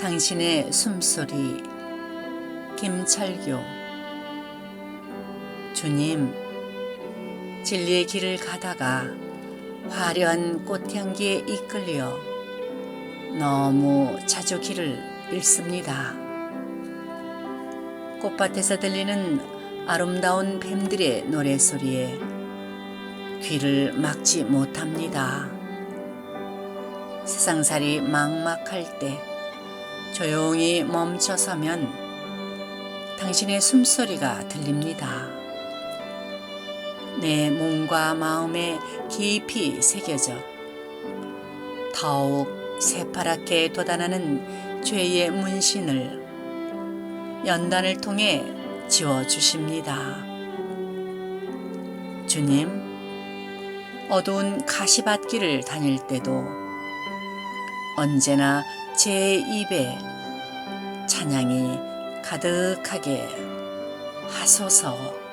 당신의 숨소리 김철교 주님 진리의 길을 가다가 화려한 꽃향기에 이끌려 너무 자주 길을 잃습니다. 꽃밭에서 들리는 아름다운 뱀들의 노래소리에 귀를 막지 못합니다. 세상살이 막막할 때 조용히 멈춰서면 당신의 숨소리가 들립니다. 내 몸과 마음에 깊이 새겨져 더욱 새파랗게 돋아나는 죄의 문신을 연단을 통해 지워주십니다. 주님, 어두운 가시밭길을 다닐 때도 언제나 제 입에 찬양이 가득하게 하소서.